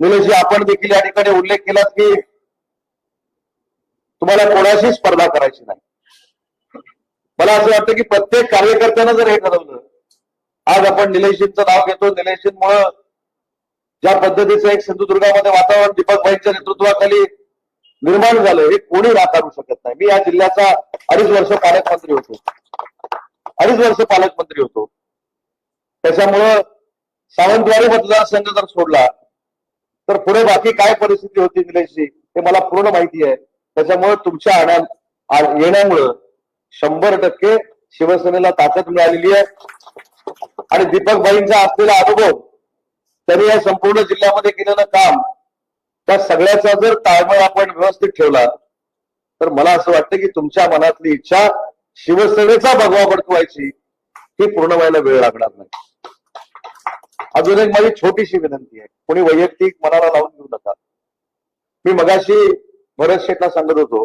निलेशजी आपण देखील या ठिकाणी उल्लेख केलात की तुम्हाला कोणाशी स्पर्धा करायची नाही. मला असं वाटतं की प्रत्येक कार्यकर्त्यानं जर हे ठरवलं आज आपण निलेशजींचं नाव घेतो निलेशजींमुळं ज्या पद्धतीचं एक सिंधुदुर्गामध्ये वातावरण दीपक भाईंच्या नेतृत्वाखाली निर्माण झालं हे कोणी नाकारू शकत नाही. मी या जिल्ह्याचा अडीच वर्ष पालकमंत्री होतो. अडीच वर्ष पालकमंत्री होतो. त्याच्यामुळं सावंतवाडी मतदारसंघ जर सोडला तर पुढे बाकी काय परिस्थिती होती निलेशजी हे मला पूर्ण माहिती आहे. त्याच्यामुळे तुमच्या आणा येण्यामुळं शंभर टक्के शिवसेनेला ताकद मिळालेली आहे. आणि दीपक भाईंचा असलेला अनुभव त्यांनी या संपूर्ण जिल्ह्यामध्ये केलेलं काम त्या सगळ्याचा जर ताळमेळ आपण व्यवस्थित ठेवला तर मला असं वाटतं की तुमच्या मनातली इच्छा शिवसेनेचा भगवा भडकवायची ही पूर्ण व्हायला वेळ लागणार नाही. अजून एक माझी छोटीशी विनंती आहे. कोणी वैयक्तिक मनाला लावून घेऊ नका. मी मगाशी भरत शेठला सांगत होतो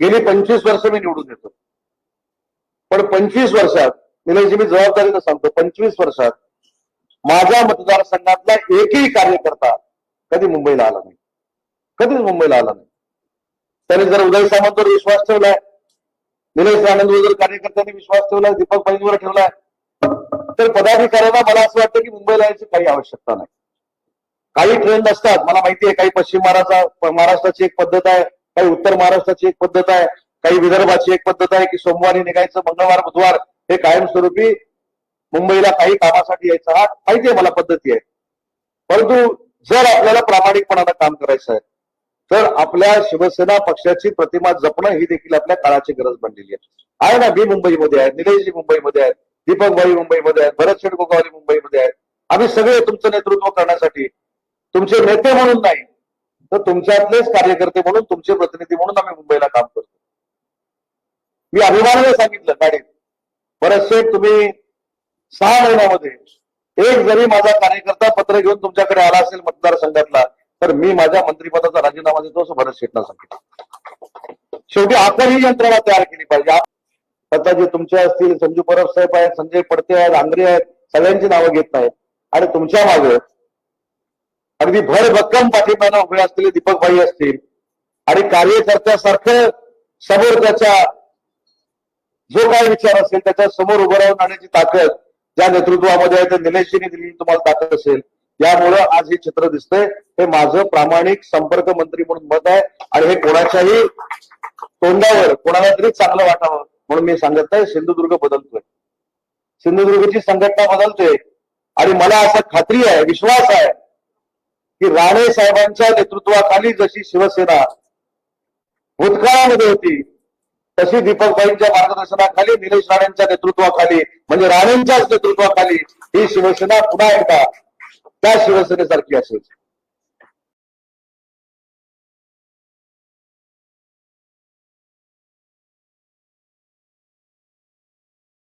गेली पंचवीस वर्ष मी निवडून येतो. पण पंचवीस वर्षात निलेशजी मी जबाबदारीनं सांगतो पंचवीस वर्षात माझ्या मतदारसंघातला एकही कार्यकर्ता कधी मुंबईला आला नाही. कधीच मुंबईला आला नाही. त्याने जर उदय सामंतवर विश्वास ठेवलाय निलेश आनंदवर जर कार्यकर्त्यांनी विश्वास ठेवलाय दीपक भाईंवर ठेवलाय तर पदाधिकाऱ्यांना मला असं वाटतं की मुंबईला यायची काही आवश्यकता नाही. काही ट्रेंड असतात. मला माहिती आहे काही पश्चिम महाराष्ट्र महाराष्ट्राची एक पद्धत आहे काही उत्तर महाराष्ट्राची एक पद्धत आहे काही विदर्भाची एक पद्धत आहे की सोमवारी निघायचं मंगळवार बुधवार हे कायमस्वरूपी मुंबईला काही कामासाठी यायचं हा माहिती आहे मला पद्धती आहे. परंतु जर आपल्याला प्रामाणिकपणानं काम करायचं आहे तर आपल्या शिवसेना पक्षाची प्रतिमा जपणं ही देखील आपल्या काळाची गरज बनलेली आहे. आहे ना मी मुंबईमध्ये आहे निलेशजी मुंबईमध्ये आहेत दीपक भाई मुंबईमध्ये आहेत भरत शेडगोगावली मुंबईमध्ये आहेत. आम्ही सगळे तुमचं नेतृत्व करण्यासाठी तुमचे नेते म्हणून नाही तर तुमच्यातलेच कार्यकर्ते म्हणून तुमचे प्रतिनिधी म्हणून आम्ही मुंबईला काम करतो. मी अभिमानाने सांगितलं गाडीत भरत तुम्ही सहा महिन्यामध्ये एक जरी माझा कार्यकर्ता पत्र घेऊन तुमच्याकडे आला असेल मतदारसंघातला तर मी माझ्या मंत्रिपदाचा राजीनामा देतो असं भरत शेटना सांगितलं. शेवटी आपण ही यंत्रणा तयार केली पाहिजे. आप- जे तुमचे असतील संजू परब साहेब आहेत संजय पडते आहेत आंग्रे आहेत सगळ्यांची नावं घेत नाहीत. आणि तुमच्या मागे अगदी भर भक्कम पाठिंब्यानं उभे असलेले दीपक भाई असतील आणि कार्यकर्त्यासारखं समोर त्याच्या जो काय विचार असेल त्याच्यासमोर उभं राहून आणण्याची ताकद ज्या नेतृत्वामध्ये आहे त्या निलेशजीने दिलेली तुम्हाला ताकद असेल. यामुळं आज हे चित्र दिसतंय. हे माझं प्रामाणिक संपर्क मंत्री म्हणून मत आहे. आणि हे कोणाच्याही तोंडावर कोणाला तरी चांगलं वाटावं. म्हणून मी सांगत नाही सिंधुदुर्ग बदलतोय. सिंधुदुर्गची संघटना बदलते आणि मला असं खात्री आहे विश्वास आहे की राणे साहेबांच्या नेतृत्वाखाली जशी शिवसेना भूतकाळामध्ये होती तशी दीपकबाईंच्या मार्गदर्शनाखाली निलेश राणेंच्या नेतृत्वाखाली म्हणजे राणेंच्याच नेतृत्वाखाली ही शिवसेना पुन्हा एकदा त्या शिवसेनेसारखी असेल.